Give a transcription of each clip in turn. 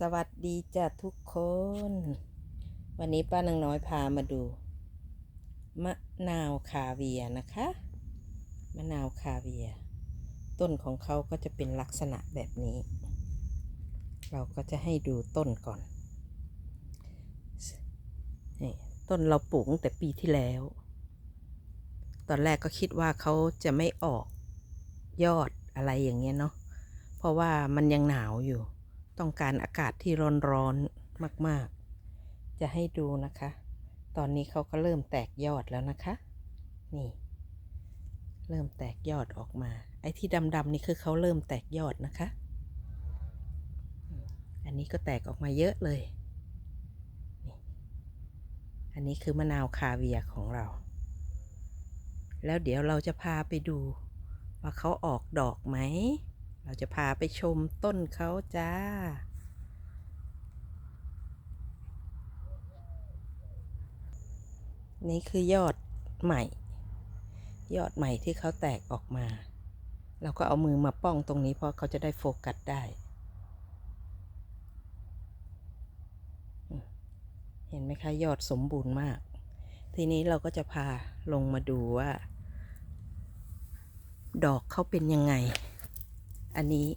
สวัสดีจ้ะทุกคน วันนี้ป้านางน้อยพามาดู มะนาวคาเวียนะคะ มะนาวคาเวีย ต้นของเขาก็จะเป็นลักษณะแบบนี้ เราก็จะให้ดูต้นก่อนนี่ต้นเราปลูกตั้งแต่ปีที่แล้ว ตอนแรกก็คิดว่าเขาจะไม่ออกยอดอะไรอย่างเงี้ยเนาะเพราะว่ามันยังหนาวอยู่ ต้องการอากาศที่ร้อนๆมาก ๆ จะให้ดูนะคะ ตอนนี้เขาก็เริ่มแตกยอดแล้วนะคะ นี่ เริ่มแตกยอดออกมา ไอ้ที่ดำๆนี่คือเขาเริ่มแตกยอดนะคะ อันนี้ก็แตกออกมาเยอะเลยอันนี้คือมะนาวคาเวียของเรา แล้วเดี๋ยวเราจะพาไปดูว่าเขาออกดอกไหม เราจะพาไปชมต้นเขาจ้า นี่คือยอดใหม่ ยอดใหม่ที่เขาแตกออกมา เราก็เอามือมาป้องตรงนี้เพราะเขาจะได้โฟกัสได้ เห็นไหมคะ ยอดสมบูรณ์มาก ทีนี้เราก็จะพาลงมาดูว่า ดอกเขาเป็นยังไง อันนี้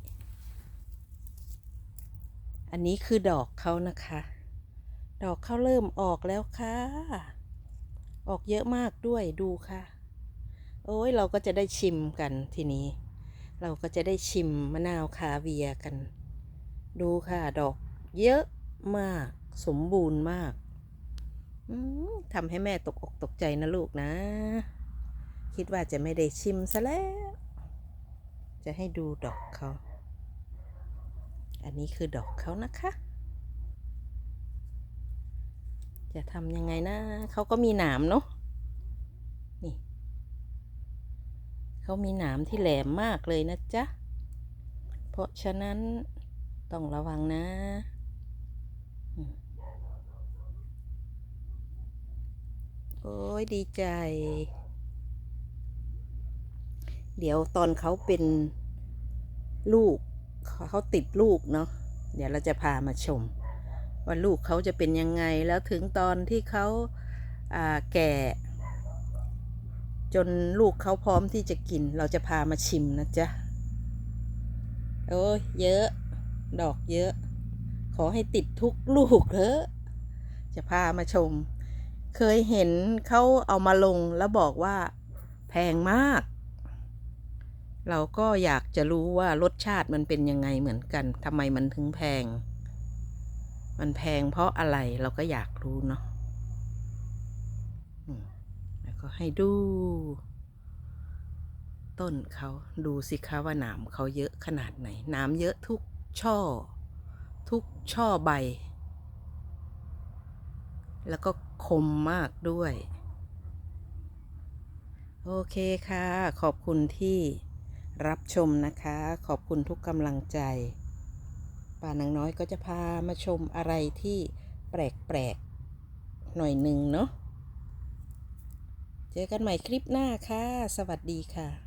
อันนี้คือดอกเขานะคะ ดอกเขาเริ่มออกแล้วค่ะ ออกเยอะมากด้วยดูค่ะ โอ้ยเราก็จะได้ชิมกันทีนี้ เราก็จะได้ชิมมะนาวคาเวียกัน ดูค่ะ ดอกเยอะมากสมบูรณ์มากอืมทำให้แม่ตกอกตกใจนะลูกนะ คิดว่าจะไม่ได้ชิมซะแล้ว จะให้ดูดอกเขา อันนี้คือดอกเขานะคะ จะทำยังไงนะ เขาก็มีหนามเนาะ นี่ เขามีหนามที่แหลมมากเลยนะจ๊ะ เพราะฉะนั้นต้องระวังนะโอ้ยดีใจ เดี๋ยวตอนเขาเป็นลูกเขาติดลูกเนาะเดี๋ยวเราจะพามาชม ว่าลูกเขาจะเป็นยังไงแล้วถึงตอนที่เขาาแก่ จนลูกเขาพร้อมที่จะกิน เราจะพามาชิมนะจ๊ะโอ้ยเยอะ ดอกเยอะ ขอให้ติดทุกลูกเถอะจะพามาชม เคยเห็นเขาเอามาลงแล้วบอกว่า แพงมาก เราก็อยากจะรู้ว่ารสชาติมันเป็นยังไงเหมือนกันทำไมมันถึงแพง มันแพงเพราะอะไรเราก็อยากรู้เนาะแล้วก็ให้ดู ต้นเขาดูสิคะว่าหนามเขาเยอะขนาดไหนหนามเยอะทุกช่อ ทุกช่อใบ แล้วก็คมมากด้วย โอเคค่ะ ขอบคุณที่ รับชมนะคะ ขอบคุณทุกกำลังใจ ป่านางน้อยก็จะพามาชมอะไรที่แปลกๆหน่อยหนึ่งเนาะ เจอกันใหม่คลิปหน้าค่ะ สวัสดีค่ะ